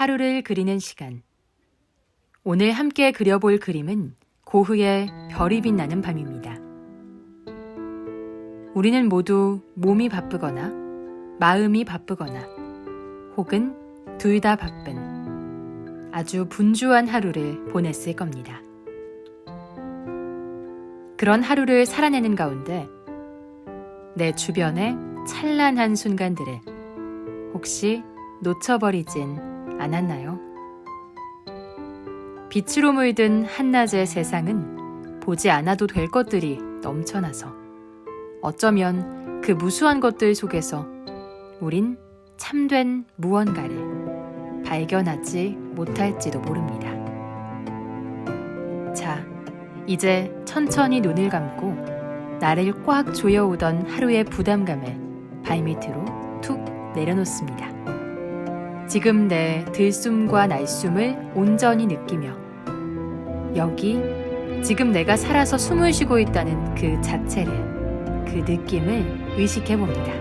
하루를 그리는 시간. 오늘 함께 그려볼 그림은 고흐의 별이 빛나는 밤입니다. 우리는 모두 몸이 바쁘거나 마음이 바쁘거나 혹은 둘 다 바쁜 아주 분주한 하루를 보냈을 겁니다. 그런 하루를 살아내는 가운데 내 주변의 찬란한 순간들을 혹시 놓쳐버리진 않았나요? 빛으로 물든 한낮의 세상은 보지 않아도 될 것들이 넘쳐나서 어쩌면 그 무수한 것들 속에서 우린 참된 무언가를 발견하지 못할지도 모릅니다. 자, 이제 천천히 눈을 감고 나를 꽉 조여오던 하루의 부담감을 발밑으로 툭 내려놓습니다. 지금 내 들숨과 날숨을 온전히 느끼며 여기 지금 내가 살아서 숨을 쉬고 있다는 그 자체를 그 느낌을 의식해 봅니다.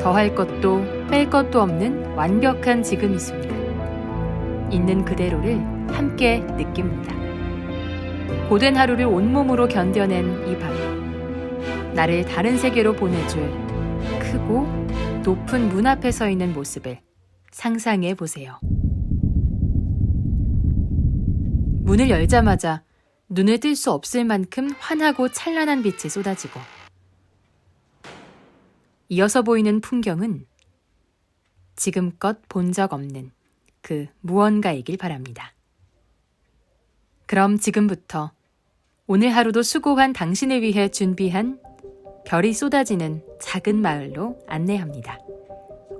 더할 것도 뺄 것도 없는 완벽한 지금 이 순간 있는 그대로를 함께 느낍니다. 고된 하루를 온몸으로 견뎌낸 이 밤 나를 다른 세계로 보내줄 크고 높은 문 앞에 서 있는 모습을 상상해 보세요. 문을 열자마자 눈을 뜰수 없을 만큼 환하고 찬란한 빛이 쏟아지고 이어서 보이는 풍경은 지금껏 본 적 없는 그 무언가이길 바랍니다. 그럼 지금부터 오늘 하루도 수고한 당신을 위해 준비한 별이 쏟아지는 작은 마을로 안내합니다.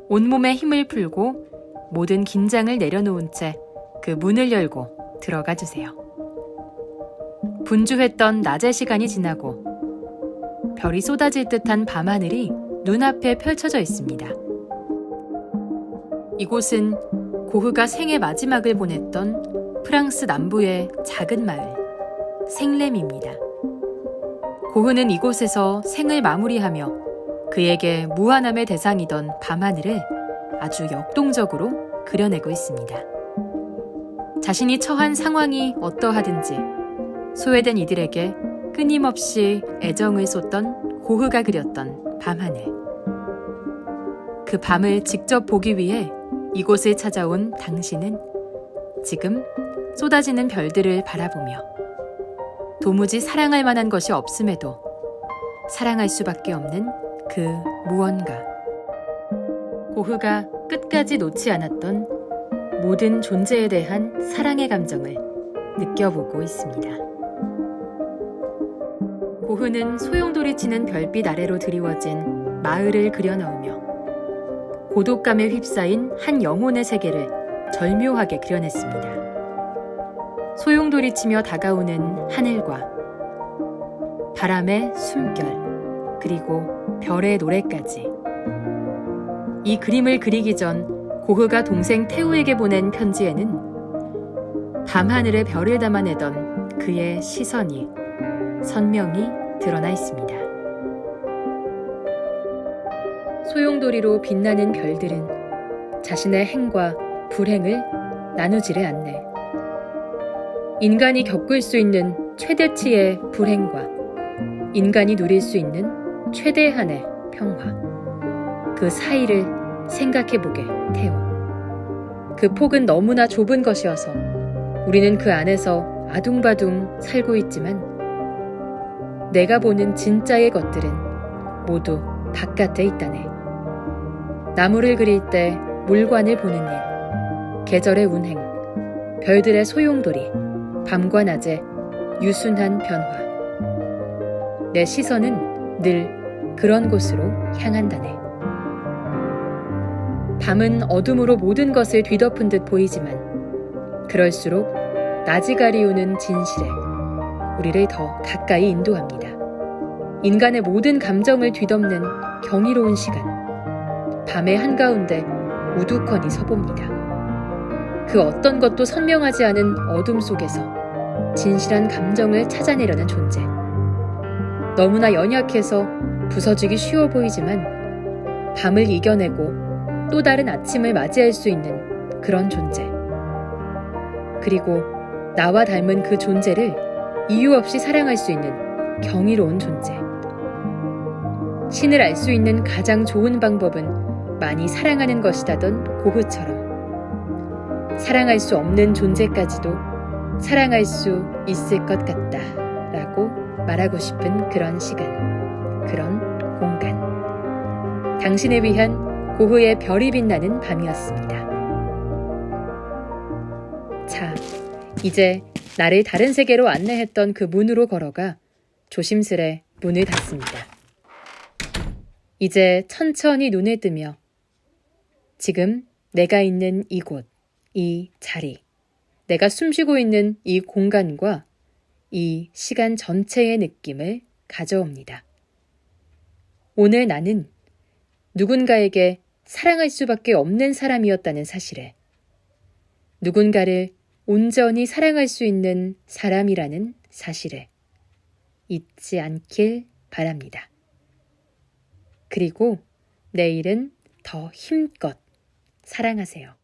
온몸에 힘을 풀고 모든 긴장을 내려놓은 채 그 문을 열고 들어가 주세요. 분주했던 낮의 시간이 지나고 별이 쏟아질 듯한 밤하늘이 눈앞에 펼쳐져 있습니다. 이곳은 고흐가 생의 마지막을 보냈던 프랑스 남부의 작은 마을 생렘입니다. 고흐는 이곳에서 생을 마무리하며 그에게 무한함의 대상이던 밤하늘을 아주 역동적으로 그려내고 있습니다. 자신이 처한 상황이 어떠하든지 소외된 이들에게 끊임없이 애정을 쏟던 고흐가 그렸던 밤하늘. 그 밤을 직접 보기 위해 이곳을 찾아온 당신은 지금 쏟아지는 별들을 바라보며 도무지 사랑할 만한 것이 없음에도 사랑할 수밖에 없는 그 무언가. 고흐가 끝까지 놓지 않았던 모든 존재에 대한 사랑의 감정을 느껴보고 있습니다. 고흐는 소용돌이 치는 별빛 아래로 드리워진 마을을 그려넣으며 고독감에 휩싸인 한 영혼의 세계를 절묘하게 그려냈습니다. 소용돌이 치며 다가오는 하늘과 바람의 숨결, 그리고 별의 노래까지. 이 그림을 그리기 전 고흐가 동생 태우에게 보낸 편지에는 밤하늘의 별을 담아내던 그의 시선이 선명히 드러나 있습니다. 소용돌이로 빛나는 별들은 자신의 행과 불행을 나누지를 않네. 인간이 겪을 수 있는 최대치의 불행과 인간이 누릴 수 있는 최대한의 평화. 그 사이를 생각해보게, 태호. 그 폭은 너무나 좁은 것이어서 우리는 그 안에서 아둥바둥 살고 있지만 내가 보는 진짜의 것들은 모두 바깥에 있다네. 나무를 그릴 때 물관을 보는 일, 계절의 운행, 별들의 소용돌이, 밤과 낮의 유순한 변화. 내 시선은 늘 그런 곳으로 향한다네. 밤은 어둠으로 모든 것을 뒤덮은 듯 보이지만 그럴수록 낮이 가리우는 진실에 우리를 더 가까이 인도합니다. 인간의 모든 감정을 뒤덮는 경이로운 시간. 밤의 한가운데 우두커니 서봅니다. 그 어떤 것도 선명하지 않은 어둠 속에서 진실한 감정을 찾아내려는 존재. 너무나 연약해서 부서지기 쉬워 보이지만 밤을 이겨내고 또 다른 아침을 맞이할 수 있는 그런 존재. 그리고 나와 닮은 그 존재를 이유 없이 사랑할 수 있는 경이로운 존재. 신을 알 수 있는 가장 좋은 방법은 많이 사랑하는 것이다던 고흐처럼 사랑할 수 없는 존재까지도 사랑할 수 있을 것 같다 라고 말하고 싶은 그런 시간, 그런 공간. 당신을 위한 고흐의 별이 빛나는 밤이었습니다. 자, 이제 나를 다른 세계로 안내했던 그 문으로 걸어가 조심스레 문을 닫습니다. 이제 천천히 눈을 뜨며 지금 내가 있는 이곳, 이 자리, 내가 숨쉬고 있는 이 공간과 이 시간 전체의 느낌을 가져옵니다. 오늘 나는 누군가에게 사랑할 수밖에 없는 사람이었다는 사실에 누군가를 온전히 사랑할 수 있는 사람이라는 사실을 잊지 않길 바랍니다. 그리고 내일은 더 힘껏 사랑하세요.